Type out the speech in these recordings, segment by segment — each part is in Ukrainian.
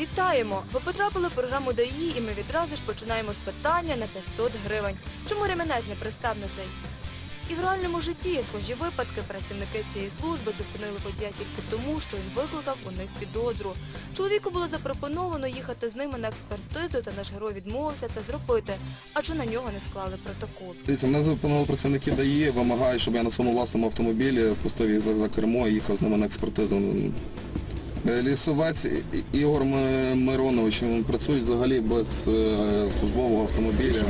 Вітаємо! Ви потрапили в програму ДАІ і ми відразу ж починаємо з питання на 500 гривень. Чому ремінець не пристебнутий? І в реальному житті схожі випадки. Працівники цієї служби зупинили водія тільки тому, що він викликав у них підозру. Чоловіку було запропоновано їхати з ними на експертизу, та наш герой відмовився це зробити, адже на нього не склали протокол. Дивіться, мене зупинили працівники ДАІ, вимагають, щоб я на своєму власному автомобілі пустив їх за, за кермо і їхав з ними на експертизу. Е, Лісовець Ігор Миронович, він працює взагалі без е, службового автомобіля.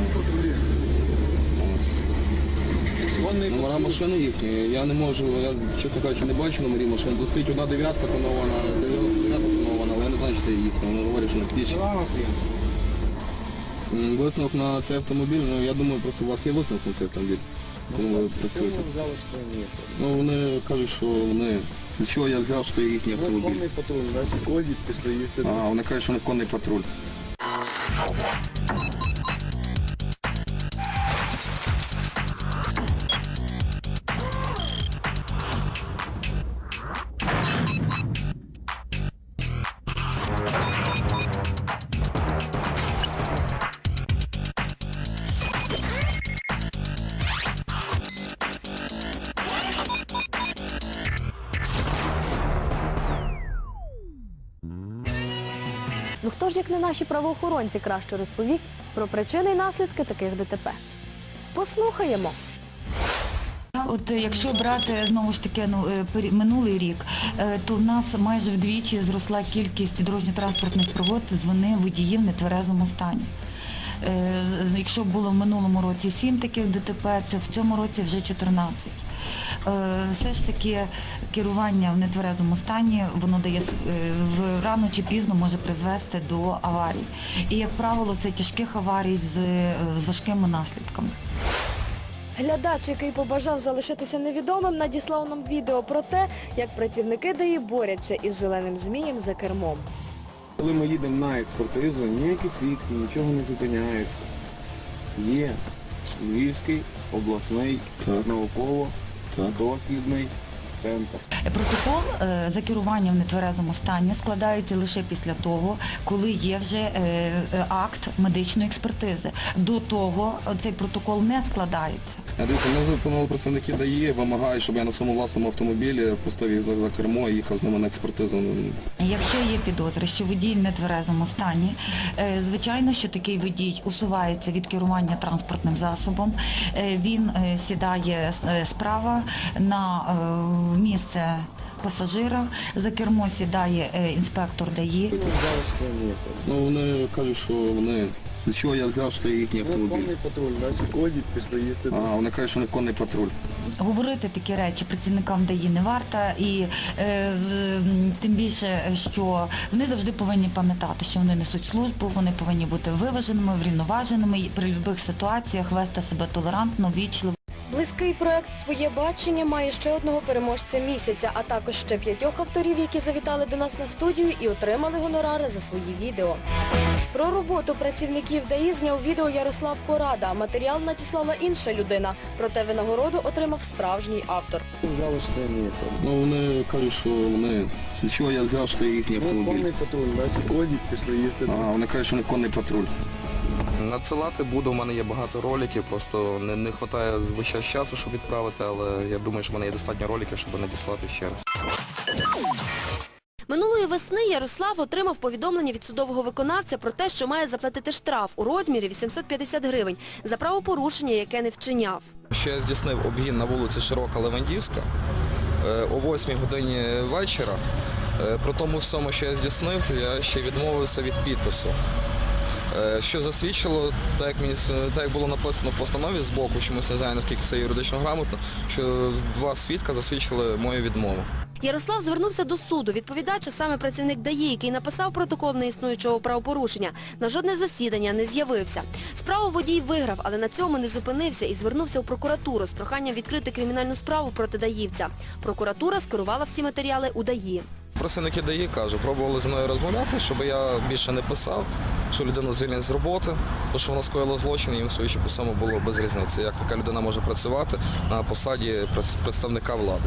Номера машини їхні, я не можу, я чесно кажучи, не бачу номерів машин. Тут стоїть одна дев'ятка тонована, дев'ятка тонована, але я не знаю, чи це їхня, вони говорять, що не пічні. Висновок на цей автомобіль, ну я думаю, просто у вас є висновок на цей автомобіль, коли ви працюєте. Ну вони кажуть, що вони. Для чого я взяв, що це їхній автомобіль? Конний патруль, наші ходять, пішли їсти. А, вони кажуть, що вони конний патруль. Хто ж як не наші правоохоронці краще розповість про причини і наслідки таких ДТП? Послухаємо. От е, якщо брати знову ж таки ну, е, минулий рік, е, то в нас майже вдвічі зросла кількість дорожньо-транспортних пригод з водіїв в нетверезому стані. Якщо було в минулому році 7 таких ДТП, то в цьому році вже 14. Е, Все ж таки керування в нетверезому стані воно дає е, рано чи пізно може призвести до аварій. І як правило, це тяжких аварій з, е, з важкими наслідками. Глядач, який побажав залишитися невідомим, надіслав нам відео про те, як працівники ДАІ борються із зеленим змієм за кермом. Коли ми їдемо на експертизу, ніякі свідки, нічого не зупиняється. Є Львівський обласний Так. науково-дослідний центр. Протокол е, за керування в нетверезому стані складається лише після того, коли є вже е, е, акт медичної експертизи. До того цей протокол не складається. Дивіться, мене зупинили працівники ДАІ, вимагають, щоб я на своєму власному автомобілі пустив їх за, кермо і їхав з ними на експертизу. Якщо є підозри, що водій в нетверезому стані, звичайно, що такий водій усувається від керування транспортним засобом, він сідає справа на е, місце пасажира, за кермо сідає е, інспектор ДАІ. Ні. Ну вони кажуть, що вони. З чого я взяв, що їхній автомобіль. Конний патруль, значить ходять, пішли їсти. А, вони кажуть, що вони конний патруль. Говорити такі речі працівникам ДАІ не варто, і е, в- тим більше, що вони завжди повинні пам'ятати, що вони несуть службу, вони повинні бути виваженими, врівноваженими і при будь-яких ситуаціях вести себе толерантно, вічливо. Близький проект Твоє бачення має ще одного переможця місяця, а також ще п'ятьох авторів, які завітали до нас на студію і отримали гонорари за свої відео. Про роботу працівників ДАІ зняв відео Ярослав Порада. Матеріал надіслала інша людина, проте винагороду отримав справжній автор. Взяли, що ні. Ну вони кажуть, що вони. Чого я взяв, що їхній автомобіль. Конний патруль, значить ходять, пішли їсти. А, вони кажуть, що вони конний патруль. Надсилати буду, у мене є багато роликів, просто не, не вистачає час часу, щоб відправити, але я думаю, що в мене є достатньо роликів, щоб надіслати ще раз. Минулої весни Ярослав отримав повідомлення від судового виконавця про те, що має заплатити штраф у розмірі 850 гривень за правопорушення, яке не вчиняв. Ще я здійснив обгін на вулиці Широка Левандівська е, о 8 годині вечора. Е, При тому всьому, що я здійснив, я ще відмовився від підпису. Е, Що засвідчило, так як, мені, так як було написано в постанові з боку, чомусь не знаю, наскільки це юридично грамотно, що два свідка засвідчили мою відмову. Ярослав звернувся до суду. Відповідач, саме працівник ДАІ, який написав протокол неіснуючого правопорушення, на жодне засідання не з'явився. Справу водій виграв, але на цьому не зупинився і звернувся у прокуратуру з проханням відкрити кримінальну справу проти даївця. Прокуратура скерувала всі матеріали у ДАІ. Працівники ДАІ кажу, пробували зі мною розмовляти, щоб я більше не писав, що людину звільнять з роботи, тому що вона скоїла злочин, і їм своє по було без різниці, як така людина може працювати на посаді представника влади.